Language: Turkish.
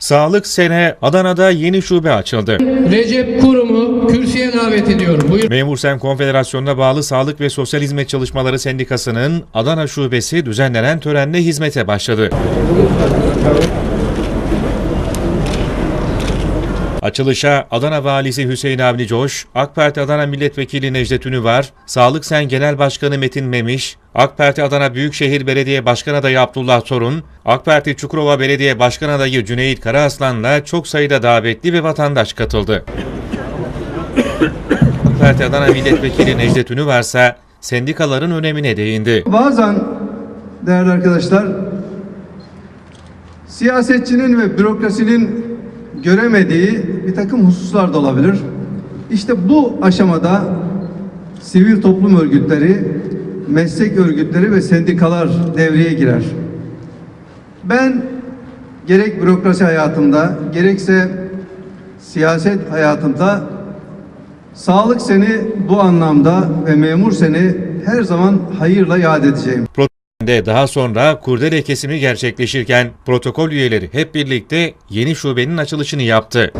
Sağlık Sene Adana'da yeni şube açıldı. Recep Kurum'u kürsüye davet ediyorum. Buyurun. Memur Sen Konfederasyonu'na bağlı Sağlık ve Sosyal Hizmet Çalışmaları Sendikası'nın Adana Şubesi düzenlenen törenle hizmete başladı. Açılışa Adana Valisi Hüseyin Avni Coş, AK Parti Adana Milletvekili Necdet Ünüvar, Sağlık Sen Genel Başkanı Metin Memiş, AK Parti Adana Büyükşehir Belediye Başkan Adayı Abdullah Torun, AK Parti Çukurova Belediye Başkan Adayı Cüneyt Karaaslan'la çok sayıda davetli ve vatandaş katıldı. AK Parti Adana Milletvekili Necdet Ünüvar ise sendikaların önemine değindi. Bazen değerli arkadaşlar siyasetçinin ve bürokrasinin göremediği bir takım hususlar da olabilir. İşte bu aşamada sivil toplum örgütleri, meslek örgütleri ve sendikalar devreye girer. Ben gerek bürokrasi hayatımda gerekse siyaset hayatımda sağlık seni bu anlamda ve memur seni her zaman hayırla yad edeceğim. Protokolde daha sonra kurdele kesimi gerçekleşirken protokol üyeleri hep birlikte yeni şubenin açılışını yaptı.